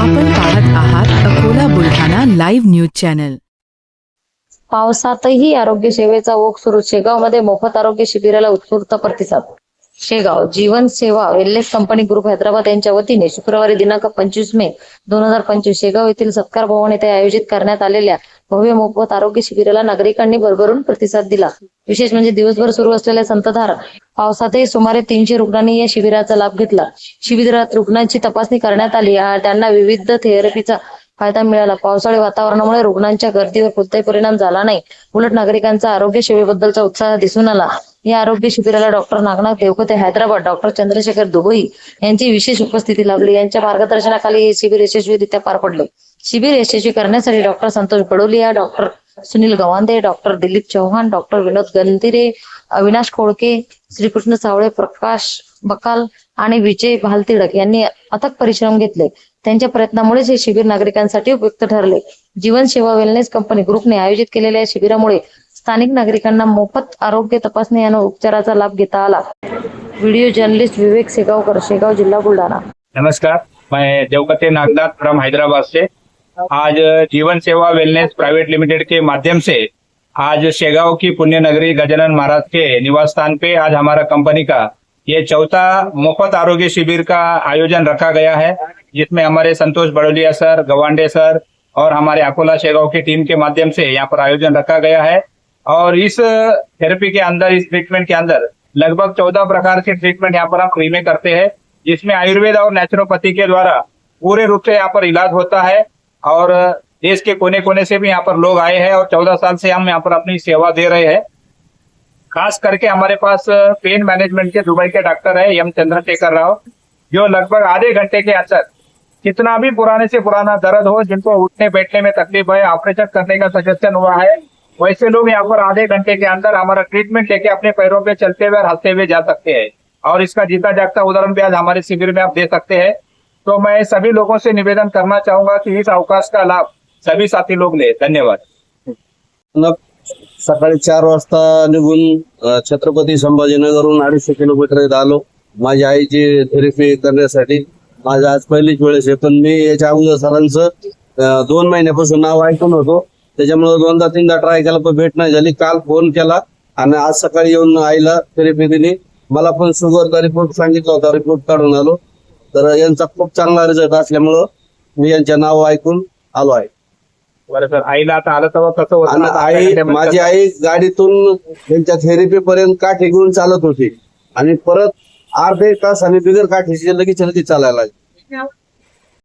आपण पाहत आहात Akola Buldhana live news channel पावसातही आरोग्य सेवेचा ओघ सुरू शेगावमध्ये मोफत आरोग्य शिबिराला उत्स्फूर्त प्रतिसाद शेगाव जीवन सेवा वेलनेस कंपनी ग्रुप हैदराबाद यांच्या वतीने शुक्रवारी दिनांक पंचवीस मे दोन हजार पंचवीस शेगाव येथील सत्कार भवन येथे आयोजित करण्यात आलेल्या भव्य मोफत आरोग्य शिबिराला नागरिकांनी भरभरून प्रतिसाद दिला. विशेष म्हणजे दिवसभर सुरू असलेल्या संतधार पावसातही सुमारे तीनशे रुग्णांनी या शिबिराचा लाभ घेतला. शिबिरात रुग्णांची तपासणी करण्यात आली त्यांना विविध थेरपीचा फायदा मिळाला. पावसाळी वातावरणामुळे रुग्णांच्या गर्दीवर कोणताही परिणाम झाला नाही. उलट नागरिकांचा आरोग्य सेवेबद्दलचा उत्साह दिसून आला. या आरोग्य शिबिराला doctor Nagnath Devkote Hyderabad doctor Chandrashekhar Dubai यांची विशेष उपस्थिती लाभली. यांच्या मार्गदर्शनाखाली हे शिबिर यशस्वीरित्या पार पडले. शिबिर यशस्वी करण्यासाठी doctor Santosh Badolia doctor Sunil Gawande doctor Dilip Chauhan doctor Vinod Gantire Avinash Kolke Shrikrishna Sawale Prakash Bakal आणि विजय भालतिडक यांनी अथक परिश्रम घेतले. त्यांच्या प्रयत्नामुळेच हे शिबिर नागरिकांसाठी उपयुक्त ठरले. जीवन सेवा वेलनेस कंपनी ग्रुपने आयोजित केलेल्या शिबिरामुळे स्थानिक नागरिकांना मोफत आरोग्य तपासणी आणि उपचाराचा लाभ घेता आला. व्हिडिओ जर्नलिस्ट विवेक शेगावकर शेगाव जिल्हा बुलढाणा. नमस्कार. मैं देवकते नागनाथ फ्रॉम हैदराबाद से. आज जीवन सेवा वेलनेस प्राइवेट लिमिटेड के माध्यम से आज शेगाव की पुण्य नगरी गजानन महाराज के निवास स्थान पे आज हमारा कंपनी का ये चौथा मुफ्त आरोग्य शिविर का आयोजन रखा गया है जिसमें हमारे संतोष बड़ोलिया सर गवांडे सर और हमारे अकोला शेगाव की टीम के माध्यम से यहाँ पर आयोजन रखा गया है। और इस थेरेपी के अंदर, इस ट्रीटमेंट के अंदर, लगभग चौदह प्रकार के ट्रीटमेंट यहाँ पर हम फ्री में करते हैं, जिसमें आयुर्वेद और नेचुरोपैथी के द्वारा पूरे रूप से यहाँ पर इलाज होता है, और देश के कोने कोने से भी यहाँ पर लोग आए हैं, और चौदह साल से हम यहाँ पर अपनी सेवा दे रहे हैं। खास करके हमारे पास पेन मैनेजमेंट के दुबई के डॉक्टर है एम चंद्रशेखर राव, जो लगभग आधे घंटे के अंदर कितना भी पुराने से पुराना दर्द हो, जिनको उठने बैठने में तकलीफ़ है, ऑपरेशन करने का सजेशन हुआ है वैसे लोग यहाँ पर आधे घंटे के अंदर हमारा ट्रीटमेंट लेके अपने पैरों पे चलते हुए और हंसते हुए जा सकते हैं। और इसका जीता जागता उदाहरण भी आज हमारे शिविर में आप दे सकते हैं। तो मैं सभी लोगों से निवेदन करना चाहूंगा कि इस अवकाश का लाभ सभी साथी लोग ले। धन्यवाद। सकाळी चार वाजता निघून छत्रपती संभाजीनगरहून अडीचशे किलोमीटर आलो. माझ्या आईची थेरपी करण्यासाठी माझा आज पहिलीच वेळेस आहे पण मी याच्या अगोदर सरांचं दोन महिन्यापासून नाव ऐकून होतो. त्याच्यामुळे दोनदा तीनदा ट्राय केला पण भेट नाही झाली. काल फोन केला आणि आज सकाळी येऊन आईला थेरपी दिली. मला पण शुगरचा रिपोर्ट सांगितला होता रिपोर्ट काढून आलो. तर यांचा खूप चांगला रिझल्ट असल्यामुळं मी यांच्या नाव ऐकून आलो आहे. बरं सर आईला आता आलं तेव्हा कसं होतं? आणि आता आई माझी आई गाडीतून त्यांच्या थेरपी पर्यंत काठी घेऊन चालत होती. आणि परत अर्धे तास आणि बिगर काठीची लगेच लगेच चालायला लागली.